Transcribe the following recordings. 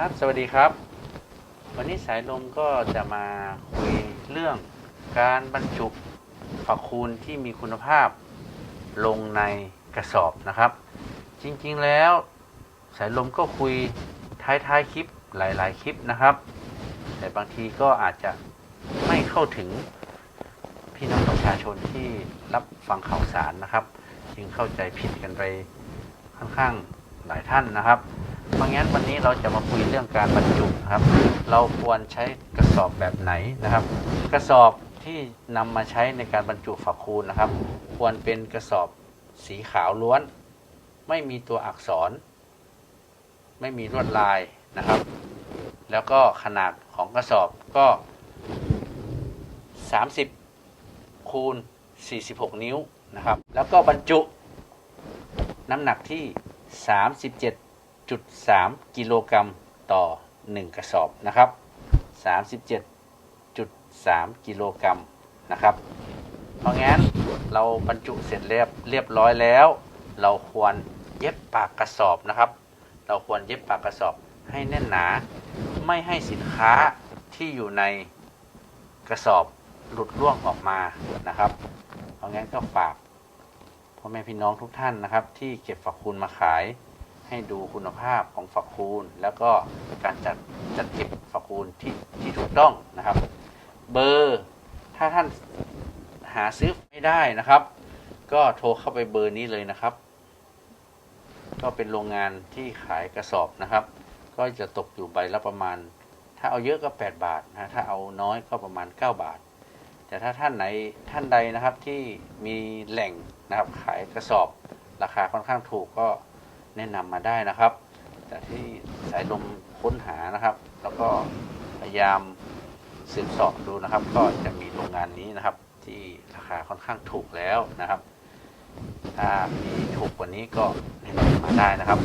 ครับ สวัสดีครับ วันนี้สายลมก็จะมาคุยเรื่องการบรรจุฝักคูณที่มีคุณภาพลงในกระสอบนะครับ จริงๆแล้วสายลมก็คุยท้ายๆคลิปหลายๆคลิปนะครับ แต่บางทีก็อาจจะไม่เข้าถึงพี่น้องประชาชนที่รับฟังข่าวสารนะครับ จึงเข้าใจผิดกันไปค่อนข้างหลายท่านนะครับ เพราะงั้นวันนี้เราจะมาคุยเรื่องการบรรจุนะครับ เราควรใช้กระสอบแบบไหนนะครับ กระสอบที่นำมาใช้ในการบรรจุฝักคูณนะครับ ควรเป็นกระสอบสีขาวล้วน ไม่มีตัวอักษร ไม่มีลวดลายนะครับ แล้วก็ขนาดของกระสอบก็ 30 คูณ 46 นิ้วนะครับ แล้วก็บรรจุน้ำหนักที่ 37.3 กิโลกรัมต่อ 1 กระสอบนะครับ 37.3 กิโลกรัมนะครับ เพราะงั้นเราบรรจุเสร็จเรียบเรียบร้อยแล้ว เราควรเย็บปากกระสอบนะครับ เราควรเย็บปากกระสอบให้แน่นหนา ไม่ให้สินค้าที่อยู่ในกระสอบหลุดร่วงออกมานะครับ เพราะงั้นก็ฝากพ่อแม่พี่น้องทุกท่านนะครับ ที่เก็บฝักคูณมาขาย ให้ดูคุณภาพของฝักคูณ แล้วก็การจัดจัดเก็บฝักคูณที่ที่ถูกต้องนะครับ เบอร์ถ้าท่านหาซื้อไม่ได้นะครับ ก็โทรเข้าไปเบอร์นี้เลยนะครับ ก็เป็นโรงงานที่ขายกระสอบนะครับ ก็จะตกอยู่ใบละประมาณ ถ้าเอาเยอะก็ 8 บาทนะถ้าเอาน้อยก็ประมาณ 9 บาท แต่ถ้าท่านไหนท่านใดนะครับที่มีแหล่งนะครับขายกระสอบราคาค่อนข้างถูกก็ แนะนำมาได้นะครับแต่ที่สายลมค้นหานะครับ แล้วก็พยายามสืบสอบดูนะครับ ก็จะมีโรงงานนี้นะครับ ที่ราคาค่อนข้างถูกแล้วนะครับ ถ้ามีถูกกว่านี้ก็แนะนำมาได้นะครับ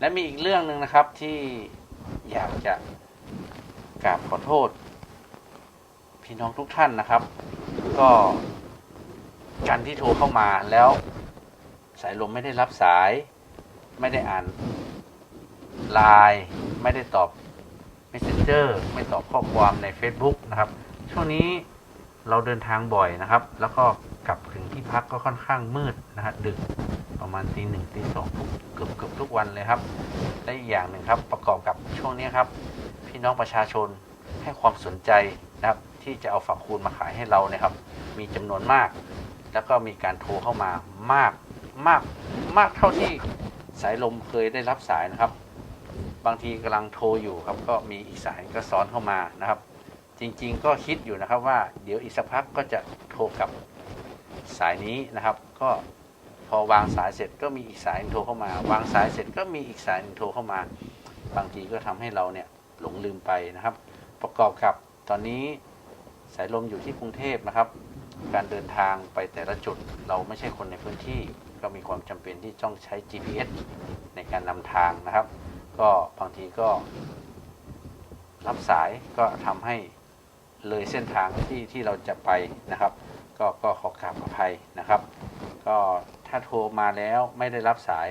และมีอีกเรื่องหนึ่งนะครับที่อยากจะกราบขอโทษ พี่น้องทุกท่านนะครับ ก็การที่โทรเข้ามาแล้ว สายลมไม่ได้รับสาย ไม่ได้อ่านไลน์ไม่ได้ตอบ Messenger ไม่ตอบข้อความใน Facebook นะครับ ช่วงนี้เราเดินทางบ่อยนะครับ แล้วก็กลับถึงที่พักก็ค่อนข้างมืดนะฮะดึกประมาณตีหนึ่งตีสองเกือบเกือบทุกวันเลยครับและอีกอย่างหนึ่งครับประกอบกับช่วงนี้ครับ พี่น้องประชาชนให้ความสนใจนะครับ ที่จะเอาฝักคูณมาขายให้เราเนี่ยครับ มีจำนวนมาก แล้วก็มีการโทรเข้ามามากมากมากเท่าที่ สายลมเคยได้รับสายนะครับ บางทีกำลังโทรอยู่ครับ ก็มีอีกสายก็ซ้อนเข้ามานะครับ จริงๆก็คิดอยู่นะครับว่าเดี๋ยวอีกสักพักก็จะโทรกับสายนี้นะครับ ก็พอวางสายเสร็จก็มีอีกสายโทรเข้ามา วางสายเสร็จก็มีอีกสายโทรเข้ามา บางทีก็ทำให้เราเนี่ยหลงลืมไปนะครับ ประกอบกับตอนนี้สายลมอยู่ที่กรุงเทพนะครับ การเดินทางไปแต่ละจุด เราไม่ใช่คนในพื้นที่ก็มีความจำเป็นที่ต้องใช้ GPS ในการนำทางนะครับ ก็บางทีก็รับสายก็ทำให้เลยเส้นทางที่ที่เราจะไปนะครับ ก็ก็ขอกราบอภัยนะครับ ก็ถ้าโทรมาแล้วไม่ได้รับสาย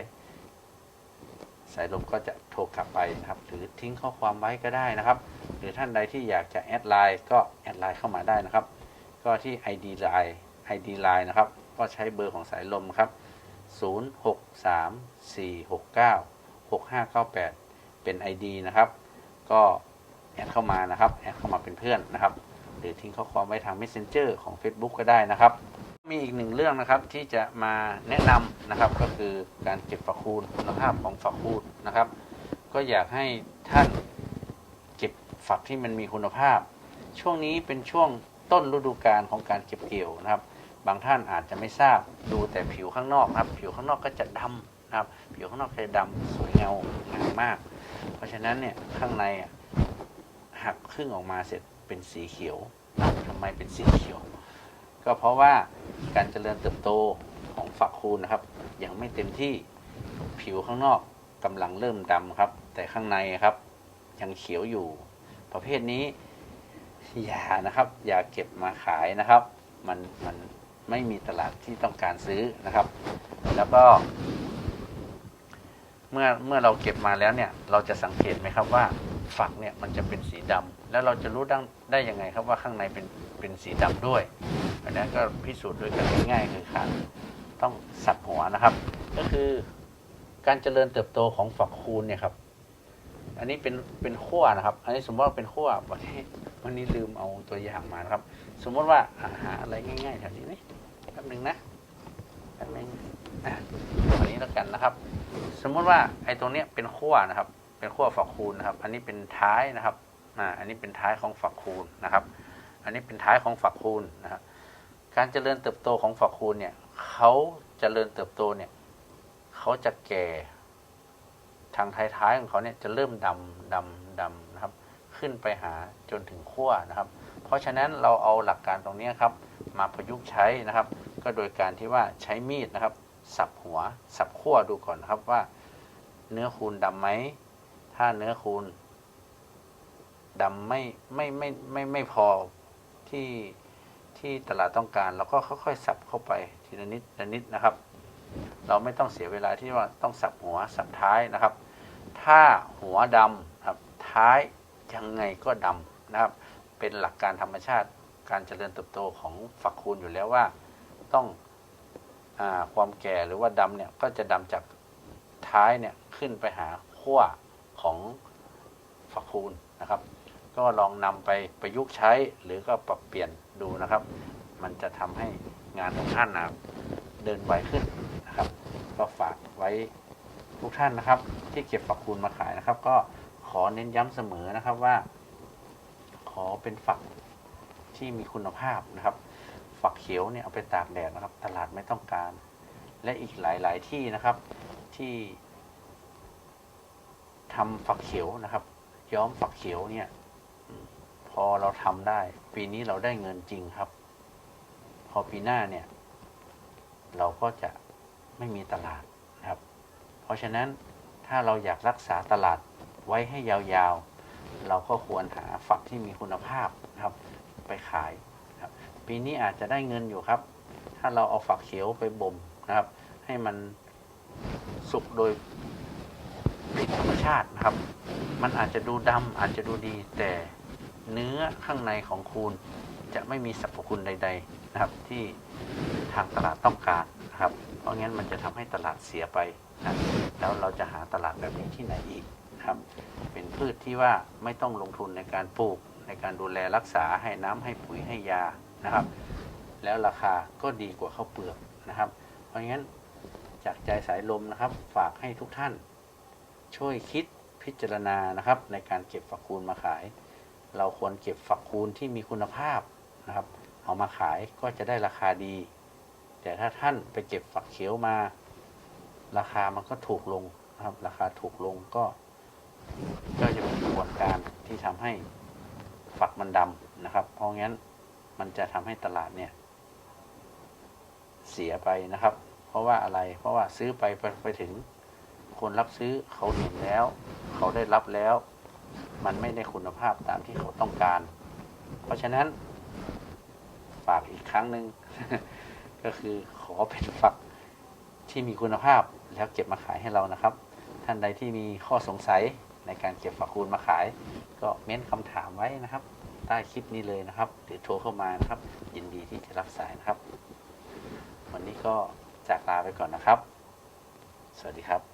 สายลมก็จะโทรกลับไปนะครับ หรือทิ้งข้อความไว้ก็ได้นะครับ หรือท่านใดที่อยากจะแอดไลน์ก็แอดไลน์เข้ามาได้นะครับ ก็ที่ ID Line ID Line นะครับ ก็ใช้เบอร์ของสายลมครับ 0634696598 เป็น ID นะครับ ก็แอดเข้ามานะครับ แอดเข้ามาเป็นเพื่อนนะครับ หรือทิ้งข้อความไว้ทาง Messenger ของ Facebook ก็ได้นะครับ มีอีกหนึ่งเรื่องนะครับที่จะมาแนะนำนะครับ ก็คือการเก็บฝักคูณคุณภาพของฝักคูณนะครับ ก็อยากให้ท่านเก็บฝักที่มันมีคุณภาพ ช่วงนี้เป็นช่วง ต้นฤดูกาลของการเก็บเกี่ยวนะครับ บางท่านอาจจะไม่ทราบดูแต่ผิวข้างนอกนะครับ ผิวข้างนอกก็จะดำนะครับ ผิวข้างนอกจะดำสวยเงางามมาก เพราะฉะนั้นเนี่ยข้างในหักครึ่งออกมาเสร็จเป็นสีเขียวอ้าวทำไมเป็นสีเขียว ก็เพราะว่าการเจริญเติบโตของฝักคูณนะครับ ยังไม่เต็มที่ผิวข้างนอกกำลังเริ่มดำครับ แต่ข้างในครับ ยังเขียวอยู่ ประเภทนี้ อย่านะครับ อย่าเก็บมาขายนะครับ มันมันไม่มีตลาดที่ต้องการซื้อนะครับ แล้วก็ เมื่อเมื่อเราเก็บมาแล้วเนี่ย เราจะสังเกตไหมครับว่าฝักเนี่ยมันจะเป็นสีดำแล้วเราจะรู้ได้ได้ยังไงครับว่าข้างในเป็นเป็นสีดำด้วยอันนี้ก็พิสูจน์ด้วยกันง่ายๆคือการต้องสับหัวนะครับ ก็คือการเจริญเติบโตของฝักคูณเนี่ยครับ อันนี้เป็นเป็นขั้วนะครับ อันนี้สมมติว่าเป็นขั้ววันนี้วันนี้ลืมเอาตัวอย่างมานะครับ สมมติว่าอาหาอะไรง่ายๆแถวนี้นี่แป๊บหนึงนะแป๊บหนึงอะวันนี้แล้วกันนะครับ สมมติว่าไอ้ตรงเนี้ยเป็นขั้วนะครับ เป็นขั้วฝักคูณนะครับ อันนี้เป็นท้ายนะครับอ่าอันนี้เป็นท้ายของฝักคูณนะครับ อันนี้เป็นท้ายของฝักคูณนะครับการเจริญเติบโตของฝักคูณเนี่ยเขาเจริญเติบโตเนี่ยเขาจะแก่ ทางท้ายๆของเขาเนี่ยจะเริ่มดำดำดำนะครับ ขึ้นไปหาจนถึงขั้วนะครับ เพราะฉะนั้นเราเอาหลักการตรงนี้ครับ มาประยุกต์ใช้นะครับ ก็โดยการที่ว่าใช้มีดนะครับ สับหัว สับขั้วดูก่อนนครับว่า เนื้อคูณดำไหมถ้าเนื้อคูณดำไม่ไม่ไม่ไม่ไม่พอที่ที่ตลาดต้องการเราก็ค่อยๆ สับเข้าไปทีละนิดละนิดนะครับ เราไม่ต้องเสียเวลาที่ว่าต้องสับหัวสับท้ายนะครับ ถ้าหัวดำครับท้ายยังไงก็ดำนะครับ เป็นหลักการธรรมชาติการเจริญเติบโตของฝักคูณอยู่แล้วว่าต้องอความแก่หรือว่าดำเนี่ยก็จะดำจากท้ายเนี่ยขึ้นไปหาขั้วของฝักคูณนะครับ ก็ลองนำไปประยุกต์ใช้หรือก็ปรับเปลี่ยนดูนะครับ มันจะทำให้งานของท่านนะเดินไวขึ้น ก็ฝากไว้ทุกท่านนะครับ ที่เก็บฝักคูณมาขายนะครับ ก็ขอเน้นย้ำเสมอนะครับว่า ขอเป็นฝักที่มีคุณภาพนะครับ ฝักเขียวเนี่ยเอาไปตากแดดนะครับ ตลาดไม่ต้องการ และอีกหลาย ๆ ที่นะครับที่ทำฝักเขียวนะครับ ย้อมฝักเขียวเนี่ยพอเราทำได้ ปีนี้เราได้เงินจริงครับ พอปีหน้าเนี่ย เราก็จะ ไม่มีตลาดนะครับ เพราะฉะนั้นถ้าเราอยากรักษาตลาดไว้ให้ยาวๆ เราก็ควรหาฝักที่มีคุณภาพนะครับ ไปขายครับปีนี้อาจจะได้เงินอยู่ครับ ถ้าเราเอาฝักเขียวไปบ่มนะครับ ให้มันสุกโดยผิดธรรมชาตินะครับ มันอาจจะดูดำอาจจะดูดีแต่เนื้อข้างในของคูณจะไม่มีสรรพคุณใด ๆ นะครับ ที่ทางตลาดต้องการนะครับ เพราะงั้นมันจะทำให้ตลาดเสียไปนะแล้วเราจะหาตลาดแบบนี้ที่ไหนอีกนะครับ เป็นพืชที่ว่าไม่ต้องลงทุนในการปลูก ในการดูแลรักษาให้น้ำให้ปุ๋ยให้ยานะครับ แล้วราคาก็ดีกว่าข้าวเปลือกนะครับ เพราะงั้นจากใจสายลมนะครับ ฝากให้ทุกท่าน ช่วยคิดพิจารณานะครับ ในการเก็บฝักคูณมาขาย เราควรเก็บฝักคูณที่มีคุณภาพนะครับ เอามาขายก็จะได้ราคาดี แต่ถ้าท่านไปเก็บฝักเขียวมา ราคามันก็ถูกลงนะครับ ราคาถูกลงก็ ก็จะเป็นกระบวนการที่ทำให้ฝักมันดำนะครับ เพราะงั้นมันจะทำให้ตลาดเนี่ยเสียไปนะครับ เพราะว่าอะไร เพราะว่าซื้อไปไปไปถึงคนรับซื้อเขาเห็นแล้ว เขาได้รับแล้ว มันไม่ได้คุณภาพตามที่เขาต้องการ เพราะฉะนั้น ฝากอีกครั้งหนึ่ง ก็คือขอเป็นฝักที่มีคุณภาพแล้วเก็บมาขายให้เรานะครับ ท่านใดที่มีข้อสงสัยในการเก็บฝักคูณมาขาย ก็เม้นคำถามไว้นะครับ ใต้คลิปนี้เลยนะครับ หรือโทรเข้ามานะครับ ยินดีที่จะรับสายนะครับ วันนี้ก็จากลาไปก่อนนะครับ สวัสดีครับ